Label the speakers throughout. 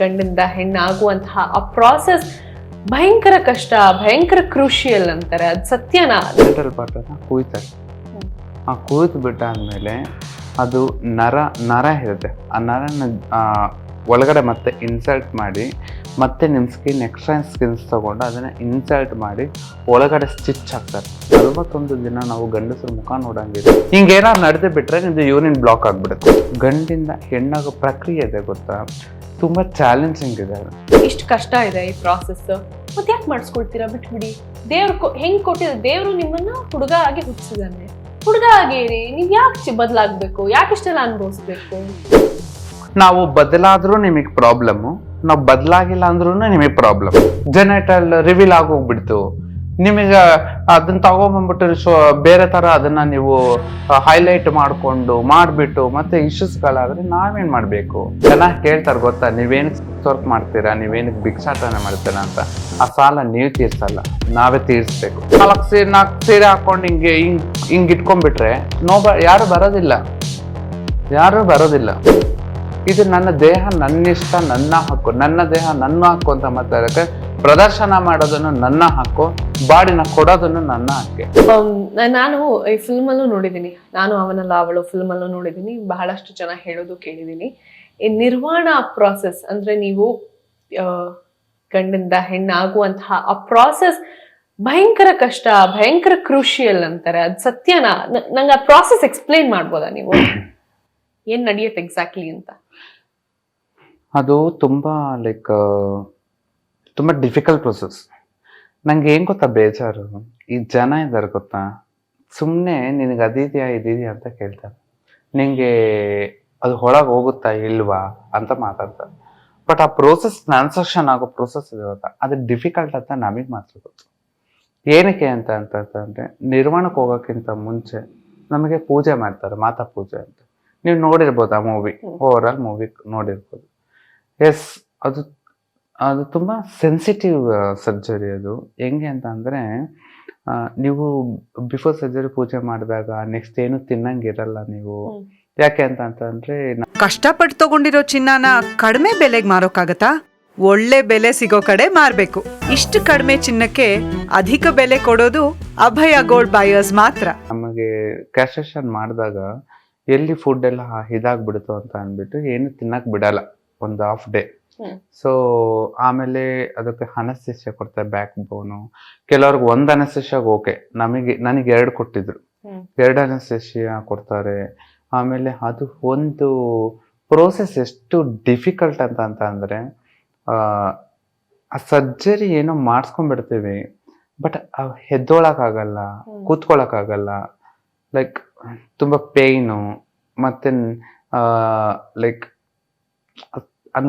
Speaker 1: ಗಂಡಿಂದ ಹೆಣ್ಣಾಗುವಂತಹ ಆ ಪ್ರಾಸೆಸ್ ಭಯಂಕರ ಕಷ್ಟ ಭಯಂಕರ ಕ್ರೂಷಿಯಲ್ ಅಂತಾರೆ. ಅದು ಸತ್ಯನಾ?
Speaker 2: ಪಾರ್ಟ್ ಅಂತ ಕುಯ್ತಾರೆ. ಆ ಕುಯ್ದು ಬಿಟ್ಟಾದ್ಮೇಲೆ ಅದು ನರ ನರ ಇರುತ್ತೆ. ಆ ನರನ ಒಳಗಡೆ ಮತ್ತೆ ಇನ್ಸಲ್ಟ್ ಮಾಡಿ ಮತ್ತೆ ನಿಮ್ಮ ಸ್ಕಿನ್ ಎಕ್ಸ್ಟ್ರಾ ಸ್ಕಿನ್ಸ್ ತಗೊಂಡು ಅದನ್ನು ಇನ್ಸಲ್ಟ್ ಮಾಡಿ ಒಳಗಡೆ ಸ್ಟಿಚ್ ಹಾಕ್ತಾರೆ. ನಲ್ವತ್ತೊಂದು ದಿನ ನಾವು ಗಂಡಸರ ಮುಖ ನೋಡಂಗಿದೆ ಹಿಂಗೇನಾದ್ರು ನಡೆದು ಬಿಟ್ರೆ ನಿಮ್ಮದು ಯೂರಿನ್ ಬ್ಲಾಕ್ ಆಗಿಬಿಡುತ್ತೆ. ಗಂಡಿಂದ ಹೆಣ್ಣಾಗೋ ಪ್ರಕ್ರಿಯೆ ಇದೆ ಗೊತ್ತಾ? ತುಂಬ ಚಾಲೆಂಜಿಂಗ್ ಇದೆ.
Speaker 1: ಇಷ್ಟು ಕಷ್ಟ ಇದೆ ಈ ಪ್ರಾಸೆಸ್ ಮತ್ತೆ ಯಾಕೆ ಮಾಡಿಸ್ಕೊಳ್ತೀರಾ ಬಿಟ್ಬಿಡಿ. ದೇವ್ರು ಹೆಂಗ್ ಕೊಟ್ಟಿದ್ರೆ ದೇವ್ರು ನಿಮ್ಮನ್ನ ಹುಡುಗ ಆಗಿ ಹುಟ್ಟಿಸಿದಾನೆ ಹುಡುಗ ಆಗಿರಿ ನೀವ್ ಯಾಕೆ ಬದಲಾಗ್ಬೇಕು? ಯಾಕೆ ಇಷ್ಟೆಲ್ಲ ಅನುಭವಿಸ್ಬೇಕು?
Speaker 2: ನಾವು ಬದಲಾದ್ರೂ ನಿಮಗೆ ಪ್ರಾಬ್ಲಮ್ ನಾವು ಬದಲಾಗಿಲ್ಲ ಅಂದ್ರೂ ನಿಮಗೆ ಪ್ರಾಬ್ಲಮ್ ಜನರೇಟರ್ ರಿವೀಲ್ ಆಗೋಗ್ಬಿಡ್ತು ನಿಮಗೆ ಅದನ್ನ ತಗೊಂಬಂದ್ಬಿಟ್ಟು ಸೊ ಬೇರೆ ತರ ಅದನ್ನ ನೀವು ಹೈಲೈಟ್ ಮಾಡ್ಕೊಂಡು, ಮಾಡಿಬಿಟ್ಟು, ಮತ್ತೆ ಇಶ್ಯೂಸ್ಗಳಾದ್ರೆ ನಾವೇನ್ ಮಾಡಬೇಕು? ಜನ ಕೇಳ್ತಾರೆ ಗೊತ್ತಾ, ನೀವೇನ್ ವರ್ಕ್ ಮಾಡ್ತೀರಾ ನೀವೇನಕ್ಕೆ ಭಿಕ್ಷಾಟನೆ ಮಾಡ್ತೀರಾ ಅಂತ. ಆ ಸಾಲ ನೀವು ತೀರ್ಸಲ್ಲ, ನಾವೇ ತೀರ್ಸ್ಬೇಕು. ನಾಲ್ಕು ಸೀರೆ ನಾಲ್ಕು ಸೀರೆ ಹಾಕೊಂಡು ಹಿಂಗೆ, ಹಿಂಗ್ ಹಿಂಗ್ ಇಟ್ಕೊಂಡ್ಬಿಟ್ರೆ ನೋ ಯಾರು ಬರೋದಿಲ್ಲ. ಯಾರು ಬರೋದಿಲ್ಲ. ಇದು ನನ್ನ ದೇಹ, ನನ್ನಿಷ್ಟ, ನನ್ನ ಹಕ್ಕು, ನನ್ನ ದೇಹ, ನನ್ನ ಹಕ್ಕು ಅಂತ ಮಾತಾಡಕ್ಕೆ ಪ್ರದರ್ಶನ ಮಾಡೋದನ್ನು ನನ್ನ ಹಕ್ಕು ಬಾಡಿನ ಕೊಡೋದನ್ನು ನನ್ನ ಹಕ್ಕೆ.
Speaker 1: ನಾನು ಈ ಫಿಲ್ಮ್ ಅಲ್ಲೂ ನೋಡಿದೀನಿ ನಾನು ಅವನಲ್ಲ ಅವಳು ಫಿಲ್ಮ್ ಅಲ್ಲೂ ನೋಡಿದೀನಿ ಬಹಳಷ್ಟು ಜನ ಹೇಳೋದು ಕೇಳಿದೀನಿ ಈ ನಿರ್ವಾಣ ಪ್ರಾಸೆಸ್ ಅಂದ್ರೆ ನೀವು ಗಂಡಿಂದ ಹೆಣ್ಣಾಗುವಂತಹ ಆ ಪ್ರಾಸೆಸ್ ಭಯಂಕರ ಕಷ್ಟ ಭಯಂಕರ ಕ್ರೂಷಿಯಲ್ ಅಂತಾರೆ. ಅದು ಸತ್ಯನಾ ನಂಗೆ ಆ ಪ್ರಾಸೆಸ್ ಎಕ್ಸ್ಪ್ಲೈನ್ ಮಾಡ್ಬೋದಾ ನೀವು? ಏನ್ ನಡೆಯುತ್ತೆ ಎಕ್ಸಾಕ್ಟ್ಲಿ ಅಂತ?
Speaker 2: ಅದು ತುಂಬಾ ಲೈಕ್ ತುಂಬ ಡಿಫಿಕಲ್ಟ್ ಪ್ರೊಸೆಸ್ ನಂಗೆ ಏನು ಗೊತ್ತಾ ಬೇಜಾರು? ಈ ಜನ ಇದ್ದಾರೆ ಗೊತ್ತಾ? ಸುಮ್ಮನೆ ನಿನಗೆ ಅದಿದೆಯಾ ಇದಿದೆಯಾ ಅಂತ ಕೇಳ್ತಾರೆ. ನಿಂಗೆ ಅದು ಒಳಗೆ ಹೋಗುತ್ತಾ ಇಲ್ವಾ ಅಂತ ಮಾತಾಡ್ತಾರೆ. ಬಟ್ ಆ ಪ್ರೋಸೆಸ್ ಟ್ರಾನ್ಸಾಕ್ಷನ್ ಆಗೋ ಪ್ರೋಸೆಸ್ ಇದೆ ಗೊತ್ತಾ? ಅದು ಡಿಫಿಕಲ್ಟ್ ಅಂತ ನಮಗೆ ಮಾತ್ರ ಗೊತ್ತು. ಏನಕ್ಕೆ ಅಂತ ಅಂತಂದ್ರೆ ನಿರ್ಮಾಣಕ್ಕೆ ಹೋಗೋಕ್ಕಿಂತ ಮುಂಚೆ ನಮಗೆ ಪೂಜೆ ಮಾಡ್ತಾರೆ ಮಾತಾ ಪೂಜೆ ಅಂತ. ನೀವು ನೋಡಿರ್ಬೋದು ಆ ಮೂವಿ. ಓವರ್ ಆಲ್ ಮೂವಿ ನೋಡಿರ್ಬೋದು. ಎಸ್ ಅದು ಅದು ತುಂಬ ಸೆನ್ಸಿಟಿವ್ ಸರ್ಜರಿ ಅದು. ಹೆಂಗೆ ಅಂತ ಅಂದರೆ ನೀವು ಬಿಫೋರ್ ಸರ್ಜರಿ ಪೂಜೆ ಮಾಡಿದಾಗ ನೆಕ್ಸ್ಟ್ ಏನು ತಿನ್ನಂಗಿರಲ್ಲ ನೀವು. ಯಾಕೆ ಅಂತ ಅಂತಂದ್ರೆ
Speaker 3: ಕಷ್ಟಪಟ್ಟು ತಗೊಂಡಿರೋ ಚಿನ್ನನ ಕಡಿಮೆ ಬೆಲೆಗೆ ಮಾರೋಕ್ಕಾಗತ್ತಾ? ಒಳ್ಳೆ ಬೆಲೆ ಸಿಗೋ ಕಡೆ ಮಾರಬೇಕು. ಇಷ್ಟು ಕಡಿಮೆ ಚಿನ್ನಕ್ಕೆ ಅಧಿಕ ಬೆಲೆ ಕೊಡೋದು ಅಭಯ ಗೋಲ್ಡ್ ಬಾಯರ್ಸ್ ಮಾತ್ರ.
Speaker 2: ನಮಗೆ ಕ್ಯಾಸ್ಟ್ರೇಷನ್ ಮಾಡಿದಾಗ ಎಲ್ಲಿ ಫುಡ್ ಎಲ್ಲ ಇದಾಗ್ಬಿಡುತ್ತೋ ಅಂತ ಅಂದ್ಬಿಟ್ಟು ಏನು ತಿನ್ನಕ್ ಬಿಡಲ್ಲ. ಒಂದು ಹಾಫ್ ಡೇ. ಸೊ ಆಮೇಲೆ ಅದಕ್ಕೆ ಅನಸ್ತಿಷ್ಯ ಕೊಡ್ತಾರೆ ಬ್ಯಾಕ್ ಬೋನು ಕೆಲವ್ರಿಗೆ ಒಂದು ಅನಸ್ತಿಷ್ಯಾಗ ಓಕೆ ನಮಗೆ ನನಗೆ ಎರಡು ಕೊಟ್ಟಿದ್ರು. ಎರಡ್ ಅನಸ್ತಿಷ್ಯ ಕೊಡ್ತಾರೆ. ಆಮೇಲೆ ಅದು ಒಂದು ಪ್ರೋಸೆಸ್ ಎಷ್ಟು ಡಿಫಿಕಲ್ಟ್ ಅಂತ ಅಂತ ಅಂದರೆ ಆ ಸರ್ಜರಿ ಏನೋ ಮಾಡಿಸ್ಕೊಂಡ್ಬಿಡ್ತೀವಿ ಬಟ್ ಎದ್ದೋಳಕ್ಕಾಗಲ್ಲ
Speaker 1: ಹ್ಮ್.
Speaker 2: ಕೂತ್ಕೊಳ್ಳೋಕ್ಕಾಗಲ್ಲ ಲೈಕ್ ತುಂಬ ಪೇಯ್ನು ಮತ್ತೆ ಲೈಕ್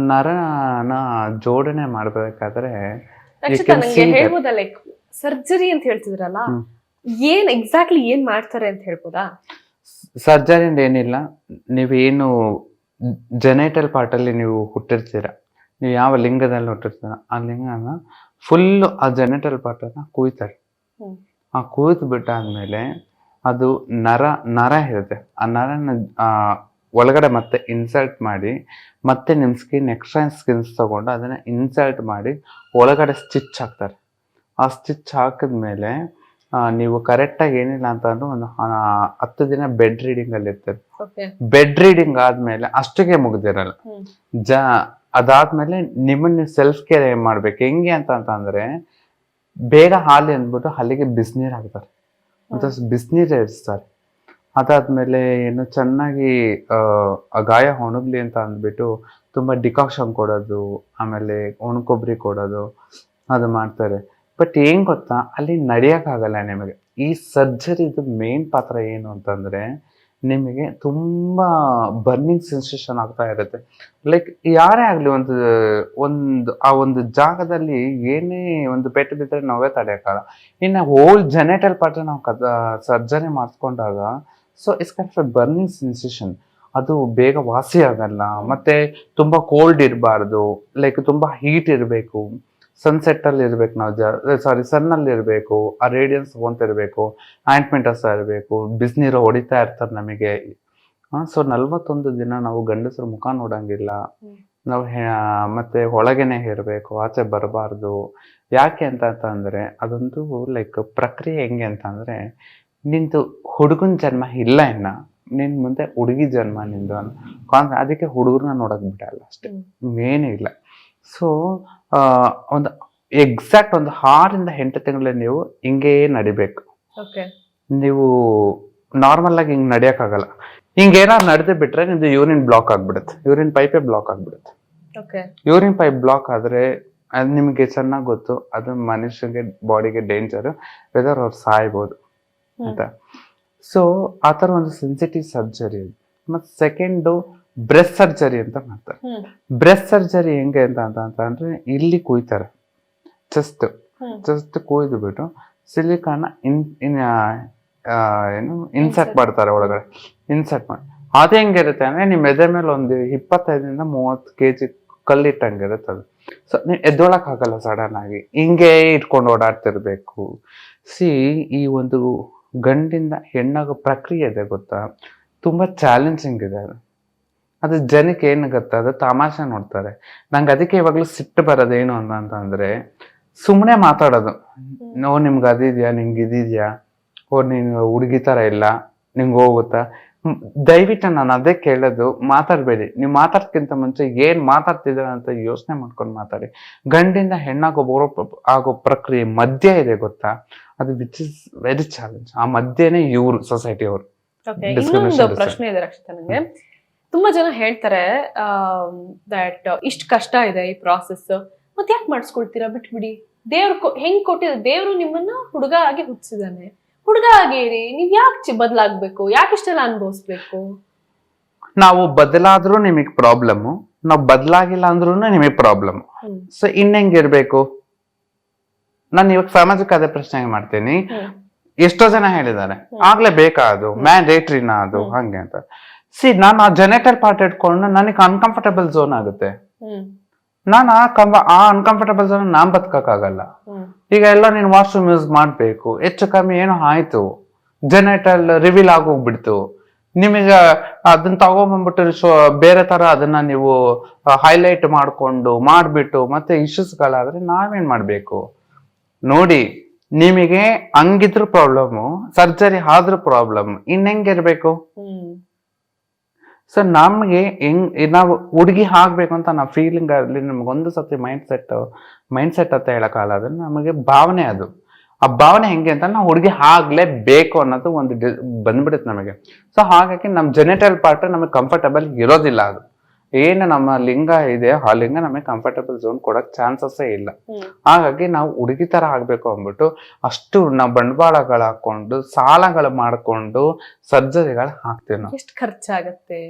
Speaker 2: ನರನ ಜೋಡಣೆ ಮಾಡ್ಬೇಕಾದ್ರೆ
Speaker 1: ರಕ್ಷಿತಾ
Speaker 2: can
Speaker 1: ನಂಗೆ ಹೇಳ್ಬೋದಾ ಲೈಕ್ ಸರ್ಜರಿ ಅಂತ ಹೇಳ್ತಿದ್ರಲ್ಲ. ಏನ್ ಎಕ್ಸಾಕ್ಟ್ಲಿ ಏನ್ ಮಾಡ್ತಾರೆ ಅಂತ ಹೇಳ್ಬೋದಾ?
Speaker 2: ಸರ್ಜರಿ ಅಂದ್ರೆ ಏನಿಲ್ಲ. ನೀವೇನು ಜೆನೆಟಲ್ ಪಾರ್ಟಲ್ಲಿ ನೀವು ಹುಟ್ಟಿರ್ತೀರ ನೀವು ಯಾವ ಲಿಂಗದಲ್ಲಿ ಹುಟ್ಟಿರ್ತೀರ ಆ ಲಿಂಗನ ಫುಲ್ ಆ ಜೆನೆಟಲ್ ಪಾರ್ಟನ್ನ ಕುಯ್ತಾರೆ.
Speaker 1: ಕೂಯ್ತಾರೆ
Speaker 2: ಆ ಕುಯ್ದು ಬಿಟ್ಟಾದ್ಮೇಲೆ ಅದು ನರ ನರ ಇರುತ್ತೆ. ಆ ನರನ ಆ, ಒಳಗಡೆ ಮತ್ತೆ ಇನ್ಸಲ್ಟ್ ಮಾಡಿ ಮತ್ತೆ ನಿಮ್ಮ ಸ್ಕಿನ್ ಎಕ್ಸ್ಟ್ರಾ ಸ್ಕಿನ್ಸ್ ತಗೊಂಡು ಅದನ್ನ ಇನ್ಸಲ್ಟ್ ಮಾಡಿ ಒಳಗಡೆ ಸ್ಟಿಚ್ ಹಾಕ್ತಾರೆ. ಆ ಸ್ಟಿಚ್ ಹಾಕಿದ್ಮೇಲೆ ನೀವು ಕರೆಕ್ಟಾಗಿ ಏನಿಲ್ಲ ಅಂತ ಅಂದ್ರೆ ಒಂದು ಹತ್ತು ದಿನ ಬೆಡ್ ರೀಡಿಂಗ್ ಅಲ್ಲಿ ಇರ್ತಾರೆ. ಬೆಡ್ ರೀಡಿಂಗ್ ಆದ್ಮೇಲೆ ಅಷ್ಟಕ್ಕೆ ಮುಗ್ದಿರಲ್ಲ. ಜ ಅದಾದ್ಮೇಲೆ ನಿಮ್ಮನ್ನ ಸೆಲ್ಫ್ ಕೇರ್ ಏನ್ ಮಾಡ್ಬೇಕು? ಹೆಂಗೆ ಅಂತ ಅಂತಂದ್ರೆ ಬೇಗ ಹಾಲಿ ಅಂದ್ಬಿಟ್ಟು ಹಲ್ಲಿಗೆ ಬಿಸಿನೀರು ಹಾಕ್ತಾರೆ. ಬಿಸಿನೀರ್ ಬಿಸಿನೀರು ಇರಿಸ್ತಾರೆ ಅದಾದ್ಮೇಲೆ ಏನು ಚೆನ್ನಾಗಿ ಆ, ಗಾಯ ಒಣಗ್ಲಿ ಅಂತ ಅಂದ್ಬಿಟ್ಟು ತುಂಬಾ ಡಿಕಾಕ್ಷನ್ ಕೊಡೋದು ಆಮೇಲೆ ಒಣಕೊಬ್ಬರಿ ಕೊಡೋದು ಅದು ಮಾಡ್ತಾರೆ. ಬಟ್ ಏನ್ ಗೊತ್ತಾ ಅಲ್ಲಿ ನಡೆಯೋಕ್ಕಾಗಲ್ಲ ನಿಮಗೆ. ಈ ಸರ್ಜರಿದು ಮೇನ್ ಪಾತ್ರ ಏನು ಅಂತಂದ್ರೆ ನಿಮಗೆ ತುಂಬಾ ಬರ್ನಿಂಗ್ ಸೆನ್ಸೇಷನ್ ಆಗ್ತಾ ಇರುತ್ತೆ. ಲೈಕ್ ಯಾರೇ ಆಗಲಿ ಒಂದು ಒಂದು ಆ ಒಂದು ಜಾಗದಲ್ಲಿ ಏನೇ ಒಂದು ಪೆಟ್ಟು ಬಿದ್ದರೆ ನಾವೇ ತಡೆಯೋಕ್ಕಾಗಲ್ಲ. ಇನ್ನು ಹೋಲ್ ಜೆನೆಟಲ್ ಪಾತ್ರ ನಾವು ಕದ surgery ಮಾಡಿಸ್ಕೊಂಡಾಗ so it's kind of burning sensation ಅದು ಬೇಗ ವಾಸಿ ಆಗಲ್ಲ ಮತ್ತು ತುಂಬ ಕೋಲ್ಡ್ ಇರಬಾರ್ದು. ಲೈಕ್ ತುಂಬ ಹೀಟ್ ಇರಬೇಕು. ಸನ್ಸೆಟ್ಟಲ್ಲಿ ಇರಬೇಕು ನಾವು ಜ ಸಾರಿ ಸನ್ನಲ್ಲಿ ಇರಬೇಕು. ಆ ರೇಡಿಯನ್ಸ್ ತಗೊಂತಿರ್ಬೇಕು ಆಯಿಂಟ್ಮೆಂಟ್ ಹಸ ಇರಬೇಕು. ಬಿಸಿನೀರು ಹೊಡಿತಾ ಇರ್ತಾರೆ ನಮಗೆ. ಸೊ ನಲ್ವತ್ತೊಂದು ದಿನ ನಾವು ಗಂಡಸರು ಮುಖ ನೋಡೋಂಗಿಲ್ಲ. ನಾವು ಮತ್ತು ಒಳಗೇನೆ ಇರಬೇಕು. ಆಚೆ ಬರಬಾರ್ದು. ಯಾಕೆ ಅಂತ ಅಂತಂದರೆ ಅದೊಂದು ಲೈಕ್ ಪ್ರಕ್ರಿಯೆ ಹೆಂಗೆ ಅಂತ ನಿಂದು ಹುಡುಗನ ಜನ್ಮ ಇಲ್ಲ ಇನ್ನ ನಿನ್ ಮುಂದೆ ಹುಡುಗಿ ಜನ್ಮ ನಿಂದು ಅನ್ನೋ ಅದಕ್ಕೆ ಹುಡುಗರನ್ನ ನೋಡಕ್ ಬಿಡಲ್ಲ ಅಷ್ಟೇ. ಮೇನ್ ಇಲ್ಲ. ಸೊ ಒಂದು ಎಕ್ಸಾಕ್ಟ್ ಒಂದು ಆರಿಂದ ಎಂಟು ತಿಂಗಳಲ್ಲಿ ನೀವು ಹಿಂಗೇ ನಡಿಬೇಕು.
Speaker 1: ಓಕೆ
Speaker 2: ನೀವು ನಾರ್ಮಲ್ ಆಗಿ ಹಿಂಗ್ ನಡಿಯಕ್ಕಾಗಲ್ಲ. ಹಿಂಗೇನಾದ್ರು ನಡೆದು ಬಿಟ್ರೆ ನಿಮ್ದು ಯೂರಿನ್ ಬ್ಲಾಕ್ ಆಗ್ಬಿಡುತ್ತೆ. ಯೂರಿನ್ ಪೈಪೇ ಬ್ಲಾಕ್ ಆಗ್ಬಿಡುತ್ತೆ.
Speaker 1: ಓಕೆ
Speaker 2: ಯೂರಿನ್ ಪೈಪ್ ಬ್ಲಾಕ್ ಆದ್ರೆ ಅದು ನಿಮಗೆ ಚೆನ್ನಾಗಿ ಗೊತ್ತು. ಅದು ಮನುಷ್ಯಗೆ ಬಾಡಿಗೆ ಡೇಂಜರ್ ವೆದರ್ ಅವ್ರು ಸಾಯ್ಬೋದು. ಅಂತ. ಸೊ ಆ ಥರ ಒಂದು ಸೆನ್ಸಿಟಿವ್ ಸರ್ಜರಿ ಮತ್ತು ಸೆಕೆಂಡು ಬ್ರೆಸ್ಟ್ ಸರ್ಜರಿ ಅಂತ ಮಾಡ್ತಾರೆ. ಬ್ರೆಸ್ಟ್ ಸರ್ಜರಿ ಹೆಂಗೆ ಅಂತ ಅಂತ ಅಂದ್ರೆ ಇಲ್ಲಿ ಕುಯ್ತಾರೆ. ಚೆಸ್ಟ್
Speaker 1: ಜಸ್ಟ್
Speaker 2: ಚೆಸ್ಟ್ ಕುಯ್ದು ಬಿಟ್ಟು ಸಿಲಿಕಾನ ಇನ್ ಏನು ಇನ್ಸರ್ಟ್ ಮಾಡ್ತಾರೆ ಒಳಗಡೆ. ಇನ್ಸರ್ಟ್ ಮಾಡಿ. ಅದು ಹೆಂಗಿರುತ್ತೆ ಅಂದ್ರೆ ನಿಮ್ಮ ಎದೆ ಮೇಲೆ ಒಂದು ಇಪ್ಪತ್ತೈದರಿಂದ ಮೂವತ್ತು ಕೆ ಜಿ ಕಲ್ಲಿಟ್ಟಂಗಿರುತ್ತೆ ಅದು. ಸೊ ನೀವು ಎದ್ದೊಳಕ್ ಆಗಲ್ಲ ಸಡನ್ ಆಗಿ. ಹಿಂಗೆ ಇಟ್ಕೊಂಡು ಓಡಾಡ್ತಿರ್ಬೇಕು. ಸಿ ಈ ಒಂದು ಗಂಡಿಂದ ಹೆಣ್ಣಾಗೋ ಪ್ರಕ್ರಿಯೆ ಇದೆ ಗೊತ್ತಾ? ತುಂಬ ಚಾಲೆಂಜಿಂಗ್ ಇದೆ ಅದು. ಅದು ಜನಕ್ಕೆ ಏನು ಗೊತ್ತಾ? ಅದು ತಮಾಷೆ ನೋಡ್ತಾರೆ. ನಂಗೆ ಅದಕ್ಕೆ ಇವಾಗಲೂ ಸಿಟ್ಟು ಬರೋದೇನು ಅಂತ ಅಂತಂದ್ರೆ ಸುಮ್ಮನೆ ಮಾತಾಡೋದು. ನೋ ನಿಮ್ಗೆ ಅದಿದೆಯಾ? ನಿಂಗೆ ಇದಿದೆಯಾ? ಓ ನೀನು ಹುಡುಗಿ ಥರ ಇಲ್ಲ? ನಿಂಗೆ ಹೋಗುತ್ತಾ? ದಯವಿಟ್ಟು ನಾನು ಅದೇ ಕೇಳೋದು ಮಾತಾಡಬೇಡಿ. ನೀವು ಮಾತಾಡ್ಕಿಂತ ಮುಂಚೆ ಏನ್ ಮಾತಾಡ್ತಿದ್ದೀರ ಅಂತ ಯೋಚನೆ ಮಾಡ್ಕೊಂಡು ಮಾತಾಡಿ. ಗಂಡಿಂದ ಹೆಣ್ಣಾಗೋ ಬರೋ ಆಗೋ ಪ್ರಕ್ರಿಯೆ ಮಧ್ಯ ಇದೆ ಗೊತ್ತಾ? ಅದು ವಿಚ್ ಇಸ್ ವೆರಿ ಚಾಲೆಂಜ್ ಆ ಮಧ್ಯನೇ ಇವರು ಸೊಸೈಟಿ ಅವರು.
Speaker 1: ಇನ್ನೊಂದು ಪ್ರಶ್ನೆ ಇದೆ ರಕ್ಷಿತಾ ನನಗೆ ತುಂಬಾ ಜನ ಹೇಳ್ತಾರೆ ದಟ್ ಇಷ್ಟು ಕಷ್ಟ ಇದೆ ಈ ಪ್ರಾಸೆಸ್ ಮತ್ತೆ ಯಾಕೆ ಮಾಡಿಸ್ಕೊಳ್ತೀರಾ? ಬಿಟ್ಬಿಡಿ. ದೇವ್ರು ಹೆಂಗ್ ಕೊಟ್ಟಿದ ದೇವ್ರು ನಿಮ್ಮನ್ನ ಹುಡುಗ ಆಗಿ ಹುಟ್ಟಿಸಿದಾನೆ ಹುಡುಗ ಆಗಿರಿ ನೀವ್ ಯಾಕೆ ಬದಲಾಗ್ಬೇಕು? ಯಾಕೆ ಇಷ್ಟೆಲ್ಲ ಅನುಭವಿಸ್ಬೇಕು?
Speaker 2: ನಾವು ಬದಲಾದ್ರೂ ನಿಮಗ್ ಪ್ರಾಬ್ಲಮ್ ನಾವು ಬದಲಾಗಿಲ್ಲ ಅಂದ್ರೂ ನಿಮಗ್ ಪ್ರಾಬ್ಲಮ್. ಸೊ ಇನ್ನೆಂಗಿರ್ಬೇಕು ನಾನು ಇವಾಗ ಸಾಮಾಜಿಕ ಅದೇ ಪ್ರಶ್ನೆ ಮಾಡ್ತೀನಿ. ಎಷ್ಟೋ ಜನ ಹೇಳಿದ್ದಾರೆ ಆಗ್ಲೇ ಬೇಕಾ ಅದು? ಮ್ಯಾಂಡೇಟ್ರಿನಾ ಅದು. ಹಂಗೆ ಅಂತ. ಸಿ ನಾನು ಆ ಜೆನೆಟಲ್ ಪಾರ್ಟ್ ಇಟ್ಕೊಂಡು ನನಗೆ ಅನ್ಕಂಫರ್ಟಬಲ್ ಝೋನ್ ಆಗುತ್ತೆ. ನಾನು ಆ ಕಂಬ ಆ ಅನ್ಕಂಫರ್ಟಬಲ್ ಝೋನ್ ನಾನ್ ಬದುಕಕ್ಕಾಗಲ್ಲ ಈಗ ಎಲ್ಲ ನೀನು ವಾಶ್ರೂಮ್ ಯೂಸ್ ಮಾಡಬೇಕು. ಹೆಚ್ಚು ಕಮ್ಮಿ ಏನೋ ಆಯಿತು? ಜೆನೆಟಲ್ ರಿವೀಲ್ ಆಗೋಗ್ಬಿಡ್ತು. ನಿಮಗೆ ಅದನ್ನ ತಗೊಂಬಂದ್ಬಿಟ್ಟು ಶೋ, ಬೇರೆ ತರ ಅದನ್ನ ನೀವು ಹೈಲೈಟ್ ಮಾಡ್ಕೊಂಡು, ಮಾಡಿಬಿಟ್ಟು, ಮತ್ತೆ ಇಶ್ಯೂಸ್ಗಳಾದ್ರೆ ನಾವೇನು ಮಾಡಬೇಕು? ನೋಡಿ, ನಿಮಗೆ ಹಂಗಿದ್ರು ಪ್ರಾಬ್ಲಮ್ ಸರ್ಜರಿ ಆದ್ರೂ ಪ್ರಾಬ್ಲಮ್ ಇನ್ನೆಂಗಿರ್ಬೇಕು ಸೊ ನಮಗೆ ಹೆಂಗ್ ನಾವು ಹುಡುಗಿ ಆಗ್ಬೇಕು ಅಂತ ನಾವು ಫೀಲಿಂಗ್ ಅಲ್ಲಿ ಒಂದು ಸತಿ ಮೈಂಡ್ ಸೆಟ್ ಮೈಂಡ್ ಸೆಟ್ ಅಂತ ಹೇಳೋಕ್ಕಾಗಲ್ಲ. ಅದು ನಮಗೆ ಭಾವನೆ ಅದು. ಆ ಭಾವನೆ ಹೆಂಗೆ ಅಂತ ನಾವು ಹುಡುಗಿ ಆಗ್ಲೇಬೇಕು ಅನ್ನೋದು ಒಂದು ಬಂದ್ಬಿಡುತ್ತೆ ನಮಗೆ. ಸೊ ಹಾಗಾಗಿ ನಮ್ಮ ಜೆನೆಟಲ್ ಪಾರ್ಟ್ ನಮಗೆ ಕಂಫರ್ಟಬಲ್ ಇರೋದಿಲ್ಲ ಅದು. ಏನು ನಮ್ಮ ಲಿಂಗ ಇದೆ ಆ ಲಿಂಗ ನಮಗೆ ಕಂಫರ್ಟಬಲ್ ಝೋನ್ ಕೊಡಕ್ ಚಾನ್ಸಸ್ಸೇ ಇಲ್ಲ. ಹಾಗಾಗಿ ನಾವು ಹುಡುಗಿ ತರ ಆಗ್ಬೇಕು ಅಂದ್ಬಿಟ್ಟು ಅಷ್ಟು ನಾವು ಬಂಡವಾಳಗಳು ಹಾಕೊಂಡು ಸಾಲಗಳು ಮಾಡ್ಕೊಂಡು ಸರ್ಜರಿಗಳು ಹಾಕ್ತೀವಿ ನಾವು.
Speaker 1: ಎಷ್ಟು ಖರ್ಚಾಗತ್ತೆ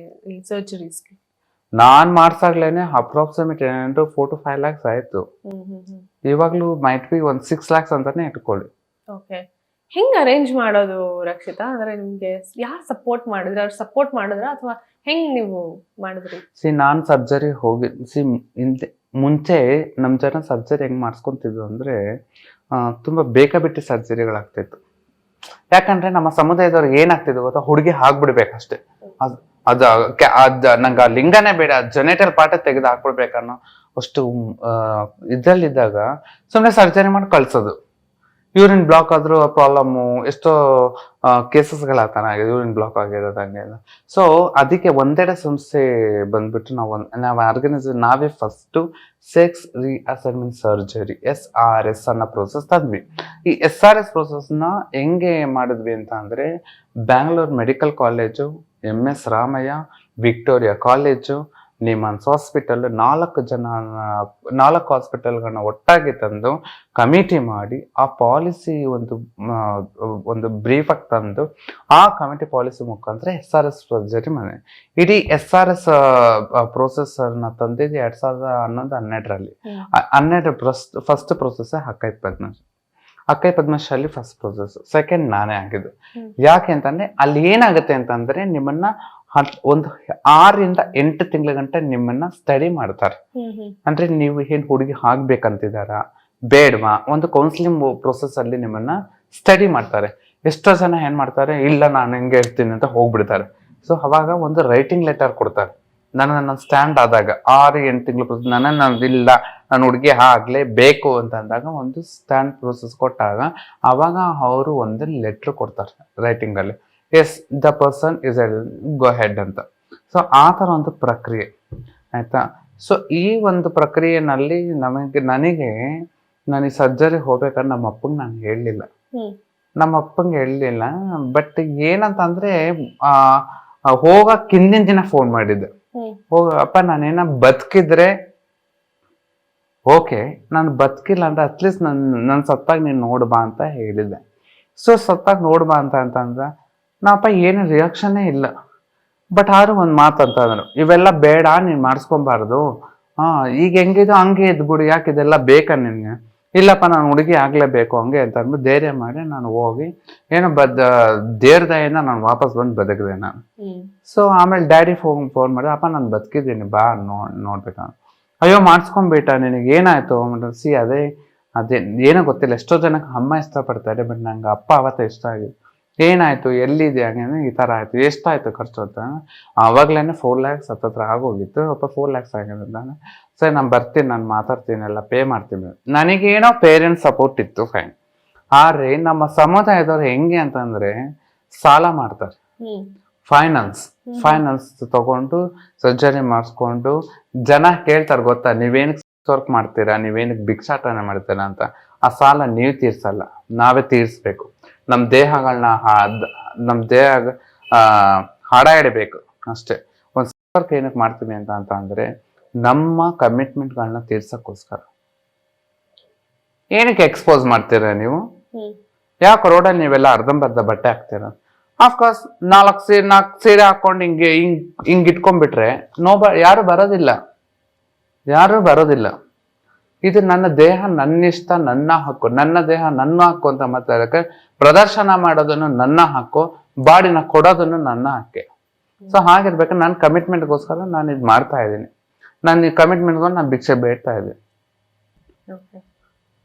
Speaker 1: ಸರ್ಜರೀಸ್ಗೆ
Speaker 2: ನಾನ್ ಮಾಡ್ಸಾಗ್ಲೇನೆ ಅಪ್ರಾಕ್ಸಿಮೇಟ್ ಏನಂದ್ರೆ ಫೋರ್ ಟು ಫೈವ್ ಲ್ಯಾಕ್ಸ್ ಆಯ್ತು. ಇವಾಗ್ಲೂ ಮೈಟ್ ಬಿ ಒಂದ್ ಸಿಕ್ಸ್ ಲ್ಯಾಕ್ಸ್ ಅಂತಾನೆ ಇಟ್ಕೊಳ್ಳಿ.
Speaker 1: ಓಕೆ ಹೆಂಗ್ ಅರೇಂಜ್ ಮಾಡೋದು ರಕ್ಷಿತಾ? ಅಂದ್ರೆ ನಿಮ್ಗೆ ಯಾರು ಸಪೋರ್ಟ್ ಮಾಡಿದ್ರೆ ಅವ್ರು ಸಪೋರ್ಟ್ ಮಾಡಿದ್ರ ಅಥವಾ ಹೆಂಗ್ ನೀವು ಮಾಡಿದ್ರಿ?
Speaker 2: ಸಿ ನಾನ್ ಸರ್ಜರಿ ಹೋಗಿ ಸಿ ಹಿಂದೆ ಮುಂಚೆ ನಮ್ ಜನ ಸರ್ಜರಿ ಹೆಂಗ್ ಮಾಡಿಸ್ಕೊಂತಿದ್ವು ಅಂದ್ರೆ ಆ, ತುಂಬಾ ಬೇಕಾಬಿಟ್ಟಿ ಸರ್ಜರಿಗಳಾಗ್ತಿತ್ತು. ಯಾಕಂದ್ರೆ ನಮ್ಮ ಸಮುದಾಯದವ್ರು ಏನಾಗ್ತಿದ್ವು ಗೊತ್ತಾ? ಹುಡುಗಿ ಆಗ್ಬಿಡ್ಬೇಕಷ್ಟೇ ಅದ್ ಅದ ಅದ್ ನಂಗೆ ಆ ಲಿಂಗನೇ ಬೇಡ ಜೊನೆಟಲ್ ಪಾಠ ತೆಗೆದು ಹಾಕ್ಬಿಡ್ಬೇಕನ್ನೋ ಅಷ್ಟು ಇದ್ರಲ್ಲಿದ್ದಾಗ ಸುಮ್ಮನೆ ಸರ್ಜರಿ ಮಾಡಿ ಕಳ್ಸೋದು. ಯೂರಿನ್ ಬ್ಲಾಕ್ ಆದರೂ ಪ್ರಾಬ್ಲಮ್ಮು, ಎಷ್ಟೋ ಕೇಸಸ್ಗಳಾಗ್ತಾನೆ ಆಗಿದೆ, ಯೂರಿನ್ ಬ್ಲಾಕ್ ಆಗಿರೋದು ಹಂಗೆ ಸೊ ಅದಕ್ಕೆ ಒಂದೆಡೆ ಸಂಸ್ಥೆ ಬಂದ್ಬಿಟ್ಟು ನಾವು ಒಂದು, ನಾವು ಆರ್ಗನೈಸ್ ನಾವೇ first sex reassignment surgery S R S ಅನ್ನೋ ಪ್ರೋಸೆಸ್ ತಂದ್ವಿ. ಈ ಎಸ್ ಆರ್ ಎಸ್ ಪ್ರೋಸೆಸ್ನ ಹೆಂಗೆ ಮಾಡಿದ್ವಿ ಅಂತ ಅಂದರೆ Bangalore medical college M S Ramaiah Victoria college NIMHANS hospital ನಾಲ್ಕು ಜನ ನಾಲ್ಕು ಹಾಸ್ಪಿಟಲ್ಗಳನ್ನ ಒಟ್ಟಾಗಿ ತಂದು ಕಮಿಟಿ ಮಾಡಿ ಆ ಪಾಲಿಸಿ ಒಂದು ಒಂದು ಬ್ರೀಫ್ ಆಗಿ ತಂದು ಆ ಕಮಿಟಿ ಪಾಲಿಸಿ ಮುಖಾಂತರ ಎಸ್ ಆರ್ ಎಸ್ ಸರ್ಜರಿ ಮನೆ ಇಡೀ ಎಸ್ ಆರ್ ಎಸ್ ಪ್ರೊಸೆಸರ್ನ ತಂದಿದ್ದು ಎರಡ್ ಸಾವಿರದ ಹನ್ನೊಂದು ಹನ್ನೆರಡರಲ್ಲಿ. ಹನ್ನೆರಡು first first process Akkai ಪದ್ಮಶ್ Akkai Padmashali first process second ನಾನೇ ಆಗಿದ್ದು. ಯಾಕೆ ಅಂತಂದ್ರೆ ಅಲ್ಲಿ ಏನಾಗುತ್ತೆ ಅಂತಂದ್ರೆ ನಿಮ್ಮನ್ನ ಒಂದು ಆರರಿಂದ ಎಂಟು ತಿಂಗಳ ಗಂಟೆ ನಿಮ್ಮನ್ನ ಸ್ಟಡಿ ಮಾಡ್ತಾರೆ. ಅಂದ್ರೆ ನೀವು ಏನ್ ಹುಡುಗಿ ಆಗ್ಬೇಕಂತಿದಾರ ಬೇಡವಾ? ಒಂದು ಕೌನ್ಸಿಲಿಂಗ್ ಪ್ರೊಸೆಸ್ ಅಲ್ಲಿ ನಿಮ್ಮನ್ನ ಸ್ಟಡಿ ಮಾಡ್ತಾರೆ. ಎಷ್ಟೋ ಜನ ಏನ್ ಮಾಡ್ತಾರೆ ಇಲ್ಲ ನಾನು ಹಿಂಗೆ ಇರ್ತೀನಿ ಅಂತ ಹೋಗ್ಬಿಡ್ತಾರೆ. ಸೊ ಅವಾಗ ಒಂದು ರೈಟಿಂಗ್ ಲೆಟರ್ ಕೊಡ್ತಾರೆ. ನನ್ನ ನನ್ನ ಸ್ಟ್ಯಾಂಡ್ ಆದಾಗ ಆರು ಎಂಟು ತಿಂಗಳು ನನ್ನ ನಾನು ಇಲ್ಲ ನಾನು ಹುಡುಗಿ ಆಗ್ಲೇ ಬೇಕು ಅಂತ ಅಂದಾಗ ಒಂದು ಸ್ಟ್ಯಾಂಡ್ ಪ್ರೊಸೆಸ್ ಕೊಟ್ಟಾಗ ಅವಾಗ ಅವರು ಒಂದು ಲೆಟ್ರ್ ಕೊಡ್ತಾರೆ ರೈಟಿಂಗ್ ಅಲ್ಲಿ. Yes the person is go head ಅಂತ. ಸೊ ಆ ಥರ ಒಂದು ಪ್ರಕ್ರಿಯೆ ಆಯಿತಾ? ಸೊ ಈ ಒಂದು ಪ್ರಕ್ರಿಯೆನಲ್ಲಿ ನಮಗೆ ನನಗೆ ನನಗೆ ಸರ್ಜರಿ ಹೋಗ್ಬೇಕಂದ್ರೆ ನಮ್ಮ ಅಪ್ಪಂಗೆ ನಾನು ಹೇಳಲಿಲ್ಲ. ನಮ್ಮ ಅಪ್ಪಂಗೆ ಹೇಳಲಿಲ್ಲ ಬಟ್ ಏನಂತಂದ್ರೆ ಅಂದ್ರೆ ಆ ಆ ಹೋಗಕ್ ಹಿಂದಿನ ದಿನ ಫೋನ್ ಮಾಡಿದ್ದೆ. ಹೋಗ ಅಪ್ಪ ನಾನೇನ ಬದುಕಿದ್ರೆ ಓಕೆ ನಾನು ಬದುಕಿಲ್ಲ ಅಂದ್ರೆ ಅಟ್ಲೀಸ್ಟ್ ನನ್ನ ನನ್ನ ಸತ್ತಾಗ ನೀನು ನೋಡ್ಬಾ ಅಂತ ಹೇಳಿದ್ದೆ. ಸೊ ಸತ್ತಾಗ ನೋಡ್ಬಾ ಅಂತ ಅಂತಂದ್ರೆ ನಮ್ಮಪ್ಪ ಏನು ರಿಯಾಕ್ಷನ್ನೇ ಇಲ್ಲ. ಬಟ್ ಆದ್ರೂ ಒಂದು ಮಾತು ಅಂತ ಅಂದ್ರು ಇವೆಲ್ಲ ಬೇಡ ನೀನು ಮಾಡಿಸ್ಕೊಬಾರ್ದು. ಹಾಂ ಈಗ ಹೆಂಗಿದೋ ಹಂಗೆ ಇದ್ಬಿಡು ಯಾಕೆ ಇದೆಲ್ಲ ಬೇಕಾ ನಿನಗೆ? ಇಲ್ಲಪ್ಪ ನಾನು ಹುಡುಗಿ ಆಗಲೇಬೇಕು ಹಂಗೆ ಅಂತ ಅಂದ್ಬಿಟ್ಟು ಧೈರ್ಯ ಮಾಡಿ ನಾನು ಹೋಗಿ ಏನೋ ಬದ್ ದೇವ್ರ ದಯಿಂದ ನಾನು ವಾಪಸ್ ಬಂದು ಬದುಕಿದೆ ನಾನು. ಸೊ ಆಮೇಲೆ ಡ್ಯಾಡಿ ಫೋನ್ ಫೋನ್ ಮಾಡಿ ಅಪ್ಪ ನಾನು ಬದುಕಿದ್ದೀನಿ ಬಾ ನೋ ನೋಡ್ಬೇಕು? ಅಯ್ಯೋ ಮಾಡಿಸ್ಕೊಂಬಿಟ್ಟ ನಿನಗೆ ಏನಾಯ್ತು? ಸಿ ಅದೇ ಅದೇ ಏನೋ ಗೊತ್ತಿಲ್ಲ ಎಷ್ಟೋ ಜನಕ್ಕೆ ಅಮ್ಮ ಇಷ್ಟಪಡ್ತಾರೆ ಬಟ್ ನಂಗೆ ಅಪ್ಪ ಅವತ್ತ ಇಷ್ಟ ಆಗಿದೆ ಏನಾಯ್ತು ಎಲ್ಲಿದೆ ಹಾಗೆ ಈ ಥರ ಆಯ್ತು. ಎಷ್ಟಾಯ್ತು ಖರ್ಚು ಅಂತ? ಅವಾಗ್ಲೇನೆ ಫೋರ್ ಲ್ಯಾಕ್ಸ್ ಹತ್ತತ್ರ ಆಗೋಗಿತ್ತು. ಅಪ್ಪ ಫೋರ್ ಲ್ಯಾಕ್ಸ್ ಆಗಿದೆ ನಾನು ಸರಿ ನಾನು ಬರ್ತೀನಿ ನಾನು ಮಾತಾಡ್ತೀನಿ ಎಲ್ಲ ಪೇ ಮಾಡ್ತೀನಿ. ನನಗೇನೋ ಪೇರೆಂಟ್ಸ್ ಸಪೋರ್ಟ್ ಇತ್ತು ಫೈನ್ ಆದ್ರೆ ನಮ್ಮ ಸಮುದಾಯದವ್ರು ಹೆಂಗೆ ಅಂತಂದ್ರೆ ಸಾಲ ಮಾಡ್ತಾರೆ. ಫೈನಾನ್ಸ್ ಫೈನಾನ್ಸ್ ತಗೊಂಡು ಸರ್ಜರಿ ಮಾಡಿಸ್ಕೊಂಡು ಜನ ಕೇಳ್ತಾರೆ ಗೊತ್ತಾ ನೀವೇನಕ್ಕೆ ವರ್ಕ್ ಮಾಡ್ತೀರಾ? ನೀವೇನಕ್ಕೆ ಭಿಕ್ಷಾಟನೆ ಮಾಡ್ತೀರಾ? ಅಂತ. ಆ ಸಾಲ ನೀವು ತೀರ್ಸಲ್ಲ. ನಾವೇ ತೀರಿಸ್ಬೇಕು. ನಮ್ಮ ದೇಹಗಳನ್ನ ನಮ್ಮ ದೇಹ ಆ, ಹಾಡ ಇಡಬೇಕು ಅಷ್ಟೇ. ಒಂದು ಸಂಪರ್ಕ ಏನಕ್ಕೆ ಮಾಡ್ತೀವಿ ಅಂತ ಅಂತ ಅಂದ್ರೆ ನಮ್ಮ ಕಮಿಟ್ಮೆಂಟ್ಗಳನ್ನ ತೀರ್ಸಕ್ಕೋಸ್ಕರ. ಏನಕ್ಕೆ ಎಕ್ಸ್ಪೋಸ್ ಮಾಡ್ತೀರ ನೀವು? ಯಾಕೆ ರೋಡಲ್ಲಿ ನೀವೆಲ್ಲ ಅರ್ಧಂಬರ್ಧ ಬಟ್ಟೆ ಹಾಕ್ತೀರ? ಆಫ್ಕೋರ್ಸ್ ನಾಲ್ಕು ಸೀರೆ ನಾಲ್ಕು ಸೀರೆ ಹಾಕೊಂಡು ಹಿಂಗೆ ಹಿಂಗ್ ಹಿಂಗ್ ಇಟ್ಕೊಂಡ್ಬಿಟ್ರೆ ನೋ ಬ ಯಾರು ಬರೋದಿಲ್ಲ. ಯಾರು ಬರೋದಿಲ್ಲ. ಇದು ನನ್ನ ದೇಹ, ನನ್ನಿಷ್ಟ, ನನ್ನ ಹಕ್ಕು, ನನ್ನ ದೇಹ, ನನ್ನ ಹಕ್ಕು ಅಂತ ಮಾತಾಡಕ್ಕೆ ಪ್ರದರ್ಶನ ಮಾಡೋದನ್ನು ನನ್ನ ಹಕ್ಕು, ಬಾಡಿನ ಕೊಡೋದನ್ನು ನನ್ನ ಹಕ್ಕೆ. ಸೊ ಹಾಗಿರ್ಬೇಕು. ನನ್ನ ಕಮಿಟ್ಮೆಂಟ್ಗೋಸ್ಕರ ನಾನು ಇದು ಮಾಡ್ತಾ ಇದ್ದೀನಿ. ನಾನು ಈ ನಾನು ಭಿಕ್ಷೆ ಬೇಡ್ತಾ ಇದ್ದೀನಿ.